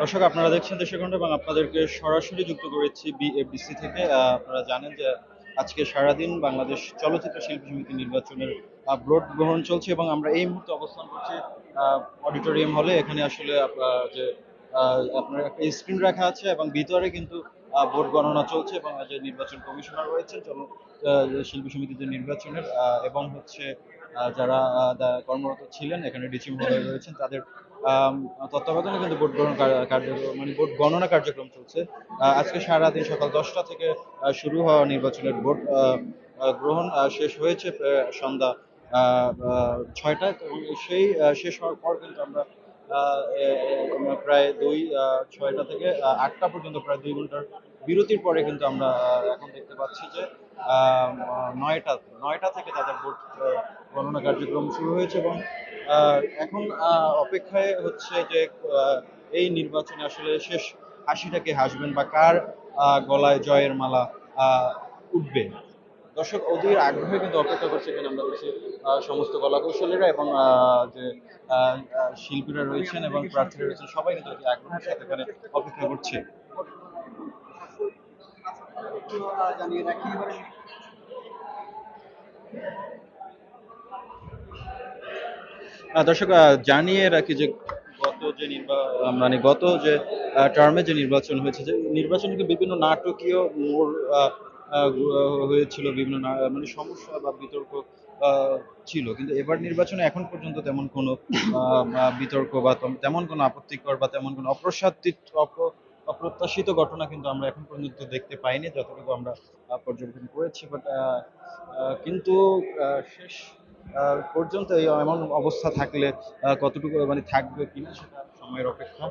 দর্শক, আপনারা দেখছেন দেশের কণ্ঠ এবং আপনাদেরকে সরাসরি যুক্ত করেছি বিএফডিসি থেকে। আপনারা জানেন যে আজকে সারাদিন বাংলাদেশ চলচ্চিত্র শিল্পী সমিতি নির্বাচনের ভোট গ্রহণ চলছে এবং আমরা এই মুহূর্তে অবস্থান করছি অডিটোরিয়াম হলে। এখানে আসলে যে আপনার একটা স্ক্রিন রাখা আছে এবং ভিতরে কিন্তু ভোট গণনা চলছে এবং যে নির্বাচন কমিশনার রয়েছেন, চল শিল্পী সমিতির যে নির্বাচনের এবং হচ্ছে যারা কর্মরত ছিলেন, এখানে ডিসি মহোদয় রয়েছেন, তাদের তত্ত্বাবধানে কিন্তু ভোট গ্রহণ কার্যক্রম মানে ভোট গণনা কার্যক্রম চলছে। আজকে সারাদিন সকাল দশটা থেকে শুরু হওয়া নির্বাচনের ভোট গ্রহণ শেষ হয়েছে সন্ধ্যা ছয়টায়। সেই শেষ হওয়ার পর কিন্তু আমরা প্রায় দুই ছয়টা থেকে আটটা পর্যন্ত, প্রায় দুই ঘণ্টার বিরতির পরে কিন্তু আমরা এখন দেখতে পাচ্ছি যে নয়টা নয়টা থেকে তাদের ভোট গণনা কার্যক্রম শুরু হয়েছে এবং এখন অপেক্ষায় হচ্ছে যে এই নির্বাচনে আসলে শেষ হাসিটাকে হাসবেন বা কার গলায় জয়ের মালা উঠবে? দর্শক অধীর আগ্রহে কিন্তু অপেক্ষা করছে এখানে আমরা আহ, সমস্ত কলাকৌশলীরা এবং যে শিল্পীরা রয়েছেন এবং প্রার্থীরা রয়েছেন সবাই কিন্তু অতি আগ্রহের সাথে এখানে অপেক্ষা করছে। জানিয়ে রাখি এবারে আহ, দর্শক জানিয়ে রাখি যে গত যে নির্বা মানে গত যে টার্মে যে নির্বাচন হয়েছে, যে নির্বাচনকে বিভিন্ন নাটকীয় মোড় হয়েছিল, বিভিন্ন মানে সমস্যা বা বিতর্ক ছিল। কিন্তু এবার নির্বাচনে এখন পর্যন্ত তেমন কোনো বিতর্ক বা তেমন কোনো আপত্তিকর বা তেমন কোনো অপ্রসাদিত অপ- অপ্রত্যাশিত ঘটনা কিন্তু আমরা এখন পর্যন্ত দেখতে পাইনি, যতটুকু আমরা পর্যবেক্ষণ করেছি। বাট কিন্তু শেষ পর্যন্ত এই এমন অবস্থা থাকলে কতটুকু মানে থাকবে কিনা সেটা সময়ের অপেক্ষা।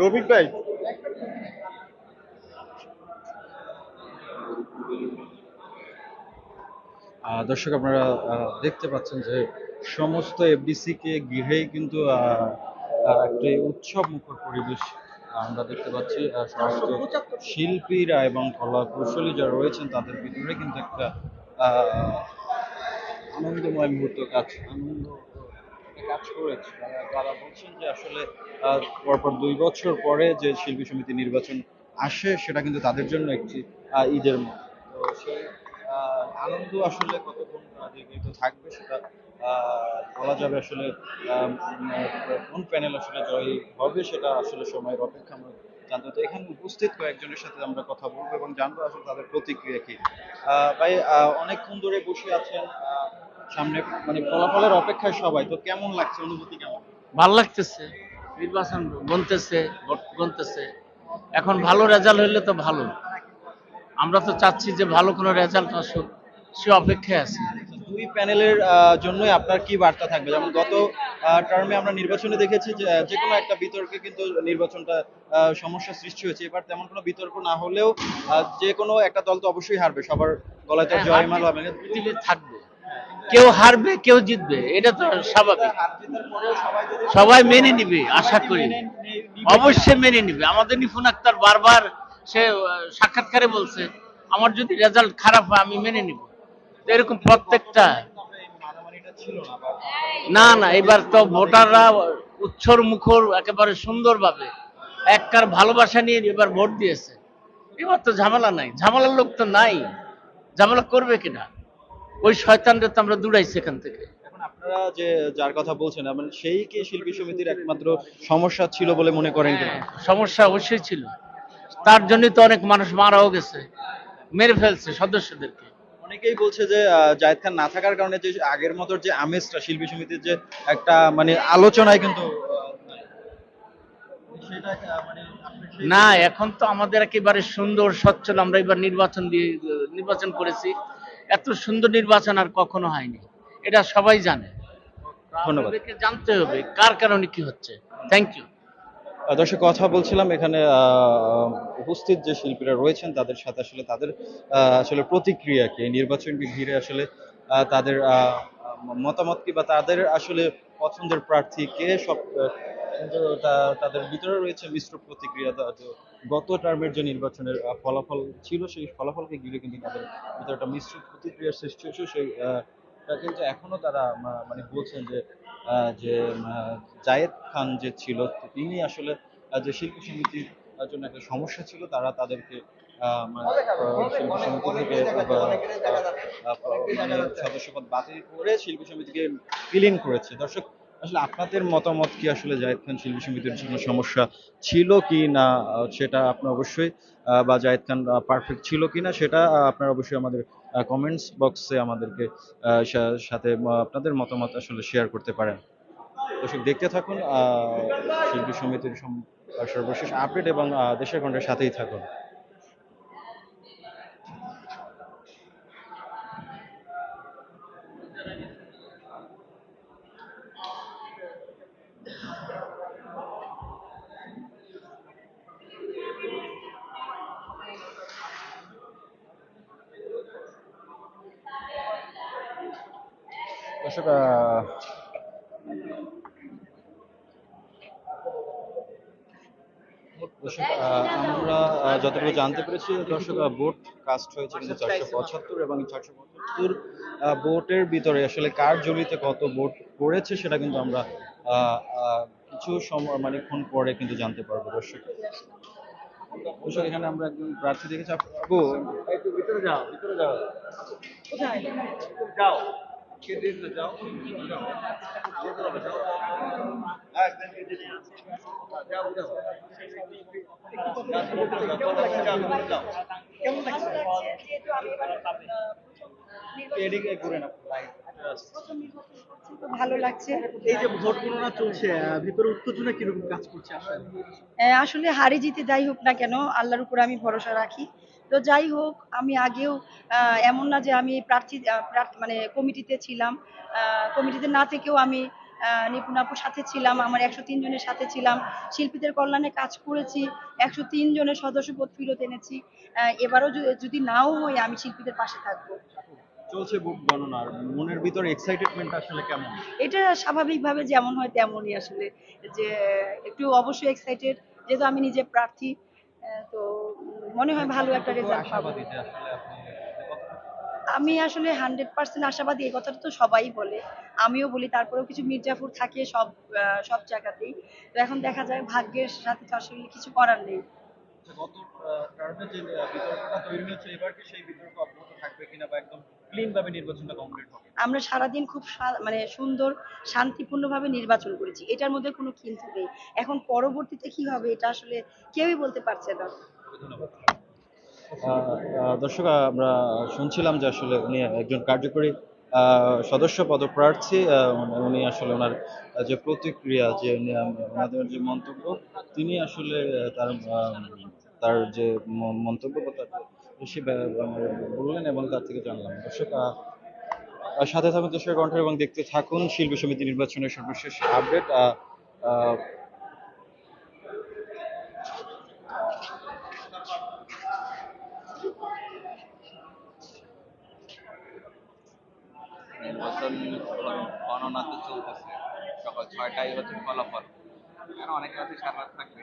রবিক ভাই। দর্শক, আপনারা দেখতে পাচ্ছেন যে সমস্ত এফডিসি কে ঘিরেই কিন্তু একটি উৎসব মুখর পরিবেশ আমরা দেখতে পাচ্ছি। সমস্ত শিল্পীরা এবং কলা কৌশলী যারা রয়েছেন, তাদের ভিতরে কিন্তু একটা আনন্দময় মুহূর্ত কাজ। আনন্দ কাজ করেছে। তারা তারা বলছেন যে আসলে পরপর দুই বছর পরে যে শিল্পী সমিতি নির্বাচন আসে, সেটা কিন্তু তাদের জন্য একটি ঈদের মতো। সেই আনন্দ আসলে কতক্ষণ দীর্ঘিত থাকবে সেটা বলা যাবে আসলে কোন প্যানেল আসলে জয়ী হবে সেটা আসলে সময়ের অপেক্ষা আমরা জানতে তো এখানে উপস্থিত কয়েকজনের সাথে আমরা কথা বলব এবং জানব আসলে তাদের প্রতিক্রিয়া কি। ভাই অনেকক্ষণ ধরে বসে আছেন সামনে মানে ফলাফলের অপেক্ষায় সবাই। তো কেমন লাগছে? অনুভূতি কেমন? ভালো লাগতেছে। নির্বাচন গনতেছে গনতেছে। এখন ভালো রেজাল্ট হইলে তো ভালো। আমরা তো চাচ্ছি যে ভালো কোনো রেজাল্ট আসুক সে অপেক্ষায় আছে। দুই প্যানেলের জন্যই আপনার কি বার্তা থাকবে? যেমন গত টার্মে আমরা নির্বাচনে দেখেছি যে কোনো একটা বিতর্কে কিন্তু নির্বাচনটা সমস্যা সৃষ্টি হয়েছে। এবার তেমন কোনো বিতর্ক না হলেও যে কোনো একটা দল তো অবশ্যই হারবে। সবার গলায় তো হ্যাঁ, জয়মাল হবে। থাকবে। কেউ হারবে, কেউ জিতবে, এটা তো স্বাভাবিক। সবাই মেনে নিবে, আশা করি। অবশ্যই মেনে নিবে। আমাদের নিপুণ আক্তার বারবার সে সাক্ষাৎকারে বলছে, আমার যদি রেজাল্ট খারাপ হয়, আমি মেনে নিব। এরকম প্রত্যেকটা না না, এবার তো ভোটাররা উচ্ছর মুখর, একেবারে সুন্দরভাবে এককার ভালোবাসা নিয়ে এবার ভোট দিয়েছে। এবার তো ঝামেলা নাই। ঝামেলার লোক তো নাই। ঝামেলা করবে কিনা? ওই শয়তানরা তো আমরা দূরাইছি এখান থেকে। আপনারা যে যার কথা বলছেন মানে সেই কি শিল্পী সমিতির একমাত্র সমস্যা ছিল বলে মনে করেন হ্যাঁ, সমস্যা অবশ্যই ছিল। তার জন্যই তো অনেক মানুষ মারাও গেছে মেরে ফেলছে সদস্যদেরকে। অনেকেই বলছে যে জায়েদ খান না থাকার কারণে যে আগের মতো যে আমেজটা শিল্পী সমিতির যে একটা মানে আলোচনায় কিন্তু মানে না এখন তো আমাদের একেবারে সুন্দর স্বচ্ছল আমরা এবার নির্বাচন দিয়ে নির্বাচন করেছি। এত সুন্দর নির্বাচন আর কখনো হয়নি। এটা সবাই জানে। ধন্যবাদ। জানতে হবে কার কারণে কি হচ্ছে। থ্যাংক ইউ দর্শক কথা বলছিলাম এখানে আহ, উপস্থিত যে শিল্পীরা রয়েছেন তাদের সাথে আসলে তাদের আহ, আসলে প্রতিক্রিয়া কি? নির্বাচনকে ঘিরে আসলে তাদের আহ, মতামত কি? বা তাদের আসলে পছন্দের প্রার্থী কে সব কিন্তু তাদের ভিতরে রয়েছে মিশ্র প্রতিক্রিয়া গত টার্মের যে নির্বাচনের ফলাফল ছিল সেই ফলাফলকে ঘিরে কিন্তু তাদের ভিতরে একটা মিশ্র প্রতিক্রিয়ার সৃষ্টি হয়েছে। সেই কিন্তু এখনও তারা মানে বলছেন যে যে জায়েদ খান যে ছিল তিনি আসলে যে শিল্প সমিতির জন্য একটা সমস্যা ছিল তারা তাদেরকে আহ, মানে, সমিতি থেকে মানে সদস্যপদ বাতিল করে শিল্প সমিতিকে বিলীন করেছে। দর্শক আসলে আপনাদের মতামত কি আসলে জায়েদ খান শিল্পী সমিতির জন্য সমস্যা ছিল কি না সেটা আপনার অবশ্যই বা জায়েদ খান পারফেক্ট ছিল কি না সেটা আপনারা অবশ্যই আমাদের কমেন্টস বক্সে আমাদেরকে সাথে আপনাদের মতামত আসলে শেয়ার করতে পারেন। দর্শক, দেখতে থাকুন শিল্পী সমিতির সর্বশেষ আপডেট এবং দেশের কণ্ঠের সাথেই থাকুন। দর্শক আমরা যতটুকু জানতে পেরেছি, দর্শক বোট কাস্ট হয়েছে কিন্তু চারশো পঁচাত্তর এবং চারশো পঁচাত্তর বোটের ভিতরে আসলে কার জড়িতে কত বোট পড়েছে সেটা কিন্তু আমরা কিছু সময় মানে ক্ষণ পরে কিন্তু জানতে পারব দর্শক। দর্শক, এখানে আমরা একজন প্রার্থী দেখেছি। ভিতরে যাও ভিতরে যাও। যাও। কে দিতে যাও যাও যাও কেমন লাগছে যেহেতু আমি এবার এদিকে ঘুরে না প্রথম নির্বাচন করছি তো ভালো লাগছে। এই যে ভোট গণনা চলছে ভিতরে উত্তেজনা কীরকম কাজ করছে আসলে হারি জিতে যাই হোক না কেন আল্লাহর উপর আমি ভরসা রাখি। তো যাই হোক আমি আগেও আহ, এমন না যে আমি প্রার্থী মানে কমিটিতে ছিলাম। কমিটিতে না থেকেও আমি নিপুণ আপুর সাথে ছিলাম আমার একশো তিন জনের সাথে ছিলাম। শিল্পীদের কল্যাণে কাজ করেছি একশো তিন জনের সদস্যপদ ফেরত এনেছি। এবারও যদি- নাও হই আমি শিল্পীদের পাশে থাকব। চলছে ভোট গণনা আর মনের ভিতরে এক্সাইটেডমেন্ট আসলে কেমন? এটা স্বাভাবিকভাবে যেমন হয় তেমনই আসলে যে একটু অবশ্যই এক্সাইটেড যেহেতু আমি নিজে প্রার্থী তো মনে হয় ভালো একটা রেজাল্ট পাবো। আমি আসলে হান্ড্রেড পার্সেন্ট আশাবাদী এই কথাটা তো সবাই বলে। আমিও বলি তারপরেও কিছু মির্জাপুর থাকে সব সব জায়গাতেই। তো এখন দেখা যায় ভাগ্যের সাথে তো আসলে কিছু করার নেই। আচ্ছা, গত টার্মে যে বিতর্কটা তৈরি হয়েছে এবার কি সেই বিতর্ক অব্যাহত থাকবে কিনা বা একদম ক্লিন ভাবে নির্বাচনটা কমপ্লিট হবে। আমরা সারাদিন খুব মানে সুন্দর শান্তিপূর্ণভাবে নির্বাচন করেছি। এটার মধ্যে কোনো কিন্তু নেই। এখন পরবর্তীতে কি হবে এটা আসলে কেউই বলতে পারছে না। ধন্যবাদ। দর্শক আমরা শুনছিলাম যে আসলে উনি একজন কার্যকরী আহ, সদস্য পদপ্রার্থী আহ, উনি- উনি আসলে ওনার যে প্রতিক্রিয়া যে উনি, ওনাদের যে মন্তব্য তিনি আসলে তার তার যে মন্তব্য বা তার আমাদের বললেন এবং তার থেকে জানলাম। দর্শক সাথে থাকুন দেশের কণ্ঠ এবং দেখতে থাকুন শিল্পী সমিতি নির্বাচনের সর্বশেষ আপডেট নির্বাচন গণনা তো চলতেছে। সকাল ছয়টায় হচ্ছে ফলাফল। অনেকে আছে সারা থাকবে।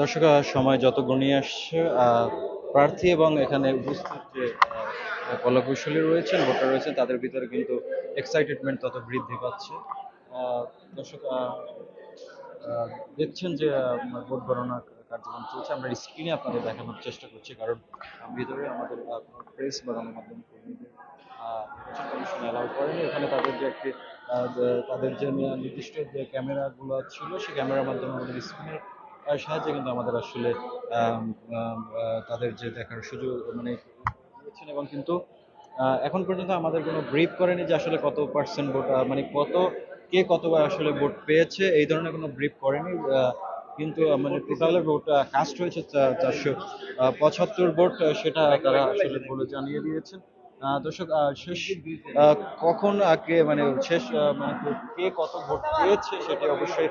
দর্শক সময় যত গণিয়ে আসছে প্রার্থী এবং এখানে উপস্থিত যে কলাকুশলী রয়েছেন, ভোটার রয়েছেন, তাদের ভিতরে কিন্তু এক্সাইটেডমেন্ট তত বৃদ্ধি পাচ্ছে। দর্শক দেখছেন যে ভোট গণনা কার্যক্রম চলছে। আমরা স্ক্রিনে আপনাদের দেখানোর চেষ্টা করছি, কারণ ভিতরে আমাদের প্রেস বা গণমাধ্যম কর্মীদের কমিশন অ্যালাউ করেনি। এখানে তাদের যে একটি তাদের যে নির্দিষ্ট যে ক্যামেরাগুলো ছিল, সেই ক্যামেরার মাধ্যমে আমাদের স্ক্রিনের সাহায্যে কিন্তু আমাদের আসলে তাদের যে দেখার সুযোগ মানে দিয়েছেন এবং কিন্তু এখন পর্যন্ত আমাদের কোনো ব্রিফ করেনি যে আসলে কত পার্সেন্ট ভোট মানে কত, কে কতবার আসলে ভোট পেয়েছে, এই ধরনের কোনো ব্রিফ করেনি কিন্তু মানে টোটালে ভোট কাস্ট হয়েছে চারশো পঁচাত্তর ভোট সেটা তারা আসলে বলে জানিয়ে দিয়েছেন। দর্শক শেষ কখন আগে মানে শেষ মানে কে কত ভোট পেয়েছে সেটি অবশ্যই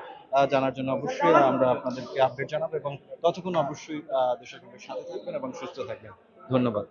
জানার জন্য অবশ্যই আমরা আপনাদেরকে আপডেট জানাব এবং ততক্ষণ অবশ্যই দেশের সাথে থাকবেন এবং সুস্থ থাকবেন। ধন্যবাদ।